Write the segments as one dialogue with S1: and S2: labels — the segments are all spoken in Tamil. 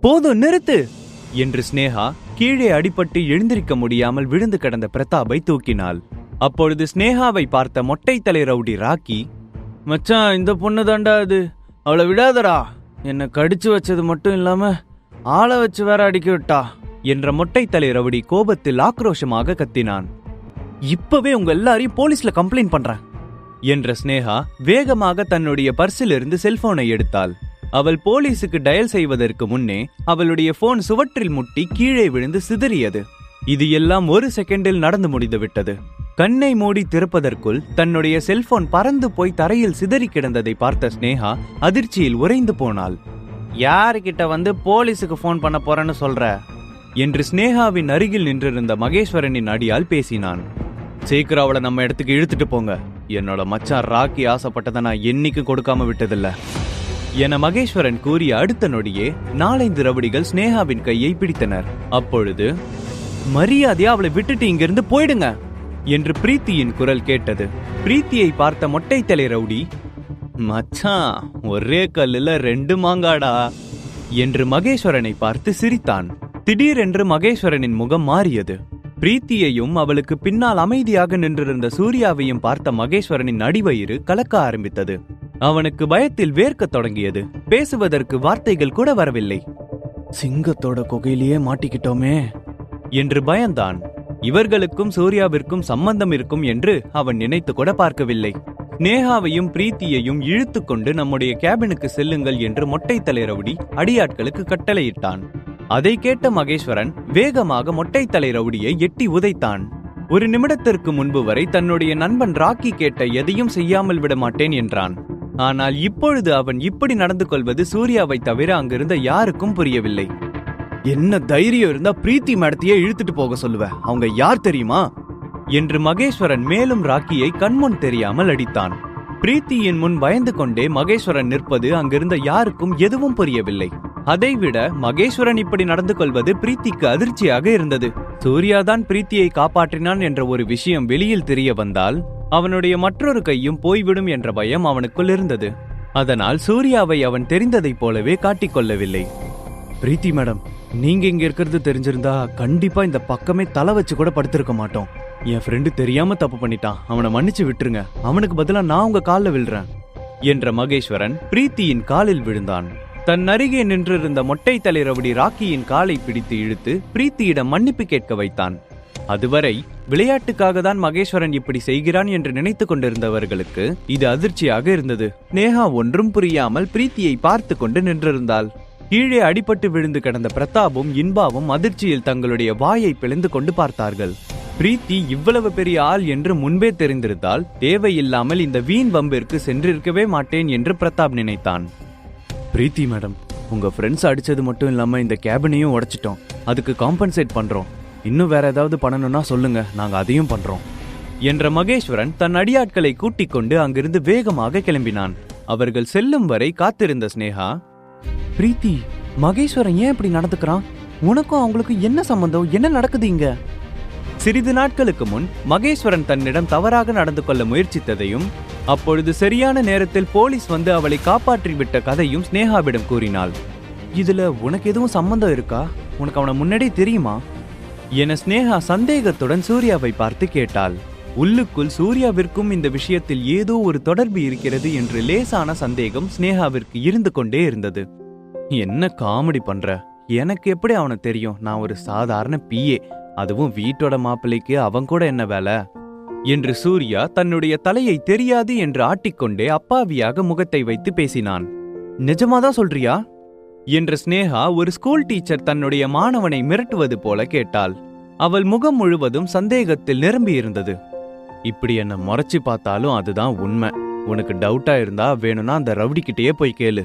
S1: போதும் நிறுத்து! என்று ஸ்னேகா கீழே அடிபட்டு எழுந்திருக்க முடியாமல் விழுந்து கிடந்த பிரதாபை தூக்கினாள். அப்பொழுது ஸ்னேகாவை பார்த்த மொட்டை தலை ரவுடி ராக்கி மச்சான் இந்த பொண்ணு தாண்டா அது. அவளை விடாதடா. என்னை கடிச்சு வச்சது மட்டும் இல்லாம ஆளை வச்சு வேற அடிக்க விட்டா. என்ற மொட்டை தலை ரவுடி கோபத்தில் ஆக்ரோஷமாக கத்தினான். இப்பவே உங்க எல்லாரையும் போலீஸ்ல கம்ப்ளைண்ட் பண்றேன். என்ற ஸ்னேகா வேகமாக தன்னுடைய பர்சிலிருந்து செல்போனை எடுத்தாள். அவள் போலீஸுக்கு டயல் செய்வதற்கு முன்னே அவளுடைய போன் சுவற்றில் முட்டி கீழே விழுந்து சிதறியது. இது எல்லாம் ஒரு செகண்டில் நடந்து முடிந்துவிட்டது. கண்ணை மூடி திறப்பதற்குள் தன்னுடைய செல்போன் பறந்து போய் தரையில் சிதறி கிடந்ததை பார்த்த ஸ்னேகா அதிர்ச்சியில் உறைந்து போனாள். யாருக்கிட்ட வந்து போலீஸுக்கு ஃபோன் பண்ண போறேன்னு சொல்ற? என்று ஸ்னேகாவின் அருகில் நின்றிருந்த மகேஸ்வரனின் அடியால் பேசினான். சீக்கிரம் அவளை நம்ம இடத்துக்கு இழுத்துட்டு போங்க. என்னோட மச்சான் ராக்கி ஆசைப்பட்டதை நான் என்னைக்கு கொடுக்காம விட்டதில்ல. என மகேஸ்வரன் கூறிய அடுத்த நொடியே நாலைந்து ரவுடிகள் ஸ்னேகாவின் கையை பிடித்தனர். அப்பொழுது மரியாதையா அவளை விட்டுட்டு இங்கிருந்து போயிடுங்க என்று பிரீத்தியின் குரல் கேட்டது. பிரீத்தியை பார்த்த மொட்டை தலை ரவுடி மச்சான் ஒரே கல்லுல ரெண்டு மாங்காடா என்று மகேஸ்வரனை பார்த்து சிரித்தான். திடீரென்று மகேஸ்வரனின் முகம் மாறியது. பிரீத்தியையும் அவளுக்கு பின்னால் அமைதியாக நின்றிருந்த சூர்யாவையும் பார்த்த மகேஸ்வரனின் அடிவயிறு கலக்க ஆரம்பித்தது. அவனுக்கு பயத்தில் வேர்க்கத் தொடங்கியது. பேசுவதற்கு வார்த்தைகள் கூட வரவில்லை. சிங்கத்தோட குகையிலேயே மாட்டிக்கிட்டோமே. என்று பயந்தான். இவர்களுக்கும் சூர்யாவிற்கும் சம்பந்தம் இருக்கும் என்று அவன் நினைத்து கூட பார்க்கவில்லை. நேஹாவையும் பிரீத்தியையும் இழுத்து கொண்டு நம்முடைய கேபினுக்கு செல்லுங்கள் என்று மொட்டை தலை ரவுடி அடியாட்களுக்கு கட்டளையிட்டான். அதை கேட்ட மகேஸ்வரன் வேகமாக மொட்டை தலை ரவுடியை எட்டி உதைத்தான். ஒரு நிமிடத்திற்கு முன்பு வரை தன்னுடைய நண்பன் ராக்கி கேட்ட எதையும் செய்யாமல் விட மாட்டேன் என்றான். ஆனால் இப்பொழுது அவன் இப்படி நடந்து கொள்வது சூர்யாவை தவிர அங்கிருந்த யாருக்கும் புரியவில்லை. என்ன தைரியம் இருந்தா பிரீத்தி மேடத்தையே இழுத்துட்டு போக சொல்லுவ. அவங்க யார் தெரியுமா? என்று மகேஸ்வரன் மேலும் ராக்கியை கண்முன் தெரியாமல் அடித்தான். பிரீத்தியின் முன் பயந்து கொண்டே மகேஸ்வரன் நிற்பது அங்கிருந்த யாருக்கும் எதுவும் புரியவில்லை. அதைவிட மகேஸ்வரன் இப்படி நடந்து கொள்வது பிரீத்திக்கு அதிர்ச்சியாக இருந்தது. சூர்யாதான் பிரீத்தியை காப்பாற்றினான் என்ற ஒரு விஷயம் வெளியில் தெரிய வந்தால் அவனுடைய மற்றொரு கையும் போய்விடும் என்ற பயம் அவனுக்குள் இருந்தது. அதனால் சூர்யாவை அவன் தெரிந்ததைப் போலவே காட்டிக்கொள்ளவில்லை பிரீத்தி மேடம் நீங்க இங்க இருக்கிறது தெரிஞ்சிருந்தா கண்டிப்பா இந்த பக்கமே தலை வச்சு கூட படுத்திருக்க மாட்டோம். என் ஃப்ரெண்டு தெரியாம தப்பு பண்ணிட்டான். அவனை மன்னிச்சு விட்டுருங்க. அவனுக்கு பதிலா நான் உங்க காலில் விழுறேன். என்ற மகேஸ்வரன் பிரீத்தியின் காலில் விழுந்தான். தன் அருகே நின்றிருந்த மொட்டை தலை ரவுடி ராக்கியின் காலை பிடித்து இழுத்து பிரீத்தியிடம் மன்னிப்பு கேட்க வைத்தான். அதுவரை விளையாட்டுக்காக தான் மகேஸ்வரன் இப்படி செய்கிறான் என்று நினைத்துக் கொண்டிருந்தவர்களுக்கு இது அதிர்ச்சியாக இருந்தது. நேஹா ஒன்றும் புரியாமல் பிரீத்தியை பார்த்து கொண்டு நின்றிருந்தாள். கீழே அடிபட்டு விழுந்து கிடந்த பிரதாபும் இன்பாவும் அதிர்ச்சியில் தங்களுடைய வாயை பிளந்து கொண்டு பார்த்தார்கள். பிரீத்தி இவ்வளவு பெரிய ஆள் என்று முன்பே தெரிந்திருந்தால் தேவையில்லாமல் இந்த வீண் வம்பிற்கு சென்றிருக்கவே மாட்டேன் என்று பிரதாப் நினைத்தான். பிரீத்தி மேடம் உங்க ஃப்ரெண்ட்ஸ் அடிச்சது மட்டும் இல்லாம இந்த கேபினையும் உடைச்சிட்டோம். அதுக்கு காம்பன்சேட் பண்றோம். இன்னும் வேற ஏதாவது பண்ணணும்னா சொல்லுங்க. நாங்க அதையும் பண்றோம். என்ற மகேஸ்வரன் தன் அடியாட்களை கூட்டிக் கொண்டு அங்கிருந்து வேகமாக கிளம்பினான். அவர்கள் செல்லும் வரை காத்திருந்த ஸ்னேகா பிரீத்தி மகேஸ்வரன் ஏன் இப்படி நடந்துக்கிறான்? உனக்கும் அவங்களுக்கும் என்ன சம்பந்தம்? என்ன நடக்குது இங்க? சிறிது நாட்களுக்கு முன் மகேஸ்வரன் தன்னிடம் தவறாக நடந்து கொள்ள முயற்சித்ததையும் அப்பொழுது சரியான நேரத்தில் போலீஸ் வந்து அவளை காப்பாற்றி விட்ட கதையும் ஸ்னேகாவிடம் கூறினாள். இதுல உனக்கு எதுவும் சம்பந்தம் இருக்கா? உனக்கு அவனை முன்னாடியே தெரியுமா? என ஸ்னேகா சந்தேகத்துடன் சூர்யாவை பார்த்து கேட்டாள். உள்ளுக்குள் சூர்யாவிற்கும் இந்த விஷயத்தில் ஏதோ ஒரு தொடர்பு இருக்கிறது என்று லேசான சந்தேகம் ஸ்னேகாவிற்கு இருந்து கொண்டே இருந்தது. என்ன காமெடி பண்ற? எனக்கு எப்படி அவனை தெரியும்? நான் ஒரு சாதாரண பிஏ அதுவும் வீட்டோட மாப்பிள்ளைக்கு அவன் கூட என்ன வேலை? என்று சூர்யா தன்னுடைய தலையை தெரியாது என்று ஆட்டிக்கொண்டே அப்பாவியாக முகத்தை வைத்து பேசினான். நிஜமாதான் சொல்றியா? என்று ஸ்னேகா ஒரு ஸ்கூல் டீச்சர் தன்னுடைய மாணவனை மிரட்டுவது போல கேட்டாள். அவள் முகம் முழுவதும் சந்தேகத்தில் நிரம்பியிருந்தது. இப்படி என்ன முறைச்சு பார்த்தாலும் அதுதான் உண்மை. உனக்கு டவுட்டா இருந்தா வேணும்னா அந்த ரவுடிக்கிட்டேயே போய் கேளு.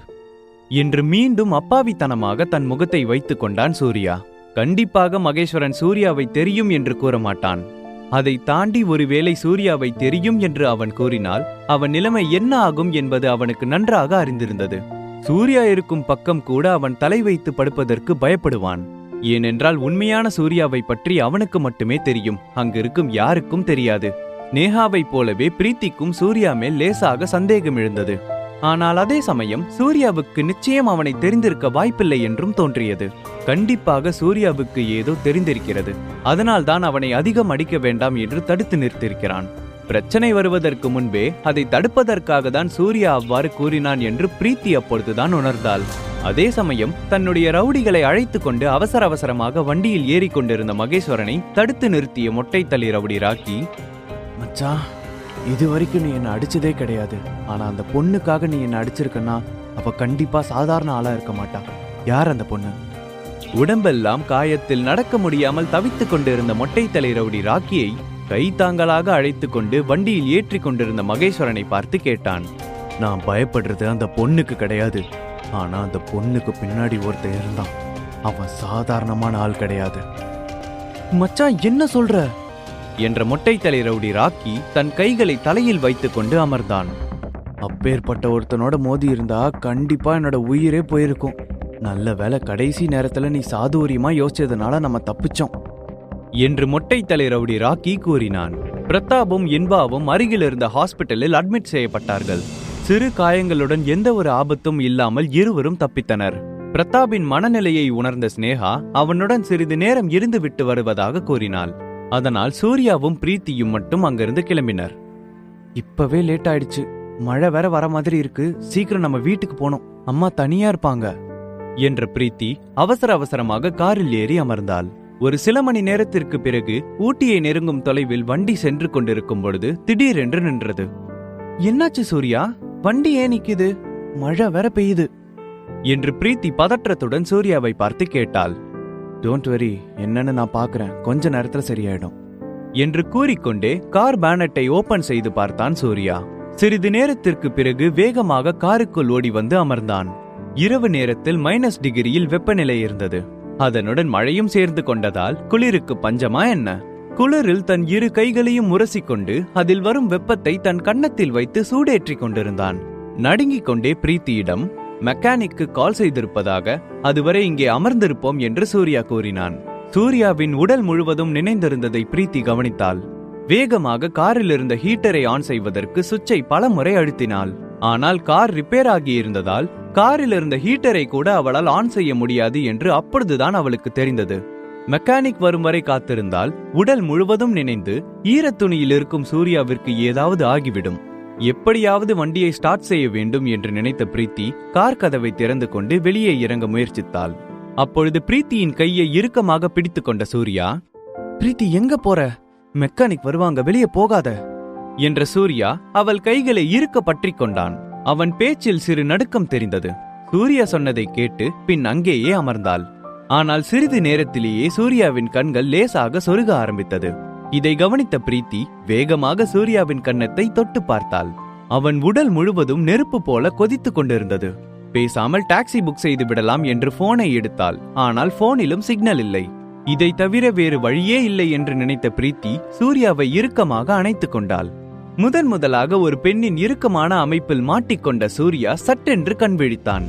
S1: என்று மீண்டும் அப்பாவித்தனமாக தன் முகத்தை வைத்துக் கொண்டான் சூர்யா. கண்டிப்பாக மகேஸ்வரன் சூர்யாவை தெரியும் என்று கூற மாட்டான். அதை தாண்டி ஒருவேளை சூர்யாவை தெரியும் என்று அவன் கூறினால் அவன் நிலைமை என்ன ஆகும் என்பது அவனுக்கு நன்றாக அறிந்திருந்தது. சூர்யா இருக்கும் பக்கம் கூட அவன் தலை வைத்து படுப்பதற்கு பயப்படுவான். ஏனென்றால் உண்மையான சூர்யாவை பற்றி அவனுக்கு மட்டுமே தெரியும் அங்கிருக்கும் யாருக்கும் தெரியாது. நேஹாவைப் போலவே பிரீத்திக்கும் சூர்யா மேல் லேசாக சந்தேகம் எழுந்தது. ஆனால் அதே சமயம் சூர்யாவுக்கு நிச்சயம் அவனை தெரிந்திருக்க வாய்ப்பில்லை என்றும் தோன்றியது. கண்டிப்பாக சூர்யாவுக்கு ஏதோ தெரிந்திருக்கிறது. அதனால்தான் அவனை அதிகம் அடிக்க வேண்டாம் என்று தடுத்து நிறுத்தியிருக்கிறான். பிரச்சனை வருவதற்கு முன்பே அதை தடுப்பதற்காக தான் சூர்யா அவ்வாறு கூறினான் என்று பிரீத்தி அப்பொழுதுதான் உணர்ந்தாள். அதே சமயம் தன்னுடைய ரவுடிகளை அழைத்து கொண்டு அவசர அவசரமாக வண்டியில் ஏறிக்கொண்டிருந்த மகேஸ்வரனை தடுத்து நிறுத்திய மொட்டை ரவுடி ராக்கி மச்சா இது வரைக்கும் நீ என்னை அடிச்சதே கிடையாது. ஆனா அந்த பொண்ணுக்காக நீ என்ன அடிச்சிருக்கன்னா அவ கண்டிப்பா சாதாரண ஆளா இருக்க மாட்டா. யார் அந்த பொண்ணு? உடம்பெல்லாம் காயத்தில் நடக்க முடியாமல் தவித்துக் கொண்டிருந்த மொட்டை தலை ரவுடி ராக்கியை கைத்தாங்களாக அழைத்து கொண்டு வண்டியில் ஏற்றி கொண்டிருந்த மகேஸ்வரனை பார்த்து கேட்டான். நான் பயப்படுறது அந்த பொண்ணுக்கு கிடையாது. ஆனா அந்த பொண்ணுக்கு பின்னாடி ஒருத்தன் இருந்தான். அவன் சாதாரணமான ஆள் கிடையாது. மச்சான் என்ன சொல்ற? என்ற மொட்டை தலை ரவுடி ராக்கி தன் கைகளை தலையில் வைத்துக்கொண்டு அமர்ந்தான். அப்பேற்பட்ட ஒருத்தனோட மோதி இருந்தா கண்டிப்பா என்னோட உயிரே போயிருக்கும். நல்ல வேலை கடைசி நேரத்துல நீ சாதுரியமா யோசிச்சதுனால நம்ம தப்பிச்சோம். என்று மொட்டை தலை ரவுடி ராக்கி கூறினான். பிரதாப்பும் இன்பாவும் அருகில் இருந்த ஹாஸ்பிட்டலில் அட்மிட் செய்யப்பட்டார்கள். சிறு காயங்களுடன் எந்த ஒரு ஆபத்தும் இல்லாமல் இருவரும் தப்பித்தனர். பிரதாப்பின் மனநிலையை உணர்ந்த ஸ்னேகா அவனுடன் சிறிது நேரம் இருந்து விட்டு வருவதாக கூறினாள். அதனால் சூர்யாவும் பிரீத்தியும் மட்டும் அங்கிருந்து கிளம்பினர். இப்பவே லேட் ஆயிடுச்சு மழை வேற வர மாதிரி இருக்கு. சீக்கிரம் நம்ம வீட்டுக்கு போனோம் அம்மா தனியா இருப்பாங்க. என்ற பிரீத்தி அவசர அவசரமாக காரில் ஏறி அமர்ந்தாள். ஒரு சில மணி நேரத்திற்கு பிறகு ஊட்டியை நெருங்கும் தொலைவில் வண்டி சென்று கொண்டிருக்கும் பொழுது திடீரென்று நின்றது. என்னாச்சு சூர்யா? வண்டி ஏன் நிக்குது? மழை வேற பெய்யுது. என்று பிரீத்தி பதற்றத்துடன் சூர்யாவை பார்த்து கேட்டாள். டோன்ட் வரி என்னன்னு நான் பாக்குறேன் கொஞ்ச நேரத்துல சரியாயிடும். என்று கூறிக்கொண்டே கார் பேனட்டை ஓபன் செய்து பார்த்தான் சூர்யா. சிறிது நேரத்திற்கு பிறகு வேகமாக காருக்குள் ஓடி வந்து அமர்ந்தான். இரவு நேரத்தில் மைனஸ் டிகிரியில் வெப்பநிலை இருந்தது. அதனுடன் மழையும் சேர்ந்து கொண்டதால் குளிருக்கு பஞ்சமா என்ன? குளிரில் தன் இரு கைகளையும் உரசிக்கொண்டு அதில் வரும் வெப்பத்தை தன் கன்னத்தில் வைத்து சூடேற்றிக் கொண்டிருந்தான். நடுங்கிக் கொண்டே பிரீத்தியிடம் மெக்கானிக்கு கால் செய்திருப்பதாக அதுவரை இங்கே அமர்ந்திருப்போம் என்று சூர்யா கூறினான். சூர்யாவின் உடல் முழுவதும் நினைந்திருந்ததை பிரீத்தி கவனித்தாள். வேகமாக காரில் இருந்த ஹீட்டரை ஆன் செய்வதற்கு சுவிட்சை பலமுறை அழுத்தினாள். ஆனால் கார் ரிப்பேர் ஆகி இருந்ததால் காரில் இருந்த ஹீட்டரை கூட அவளால் ஆன் செய்ய முடியாது என்று அப்பொழுதுதான் அவளுக்கு தெரிந்தது. மெக்கானிக் வரும் வரை காத்திருந்தால் உடல் முழுவதும் நினைந்து ஈரத்துணியில் இருக்கும் சூர்யாவிற்கு ஏதாவது ஆகிவிடும். எப்படியாவது வண்டியை ஸ்டார்ட் செய்ய வேண்டும் என்று நினைத்த பிரீத்தி கார் கதவை திறந்து கொண்டு வெளியே இறங்க முயற்சித்தாள். அப்பொழுது பிரீத்தியின் கையை இறுக்கமாக பிடித்துக் கொண்ட சூர்யா பிரீத்தி எங்க போற? மெக்கானிக் வருவாங்க வெளியே போகாத. என்ற சூர்யா அவள் கைகளை இருக்க பற்றிக் கொண்டான். அவன் பேச்சில் சிறு நடுக்கம் தெரிந்தது. சூர்யா சொன்னதை கேட்டு பின் அங்கேயே அமர்ந்தாள். ஆனால் சிறிது நேரத்திலேயே சூர்யாவின் கண்கள் லேசாக சொருக ஆரம்பித்தது. இதை கவனித்த பிரீத்தி வேகமாக சூர்யாவின் கன்னத்தை தொட்டு பார்த்தாள். அவன் உடல் முழுவதும் நெருப்பு போல கொதித்துக் கொண்டிருந்தது. பேசாமல் டாக்ஸி புக் செய்து விடலாம் என்று போனை எடுத்தாள். ஆனால் போனிலும் சிக்னல் இல்லை. இதை தவிர வேறு வழியே இல்லை என்று நினைத்த பிரீத்தி சூர்யாவை இறுக்கமாக அணைத்துக் கொண்டாள். முதன் முதலாக ஒரு பெண்ணின் இறுக்கமான அமைப்பில் மாட்டிக்கொண்ட சூர்யா சட்டென்று கண் விழித்தான்.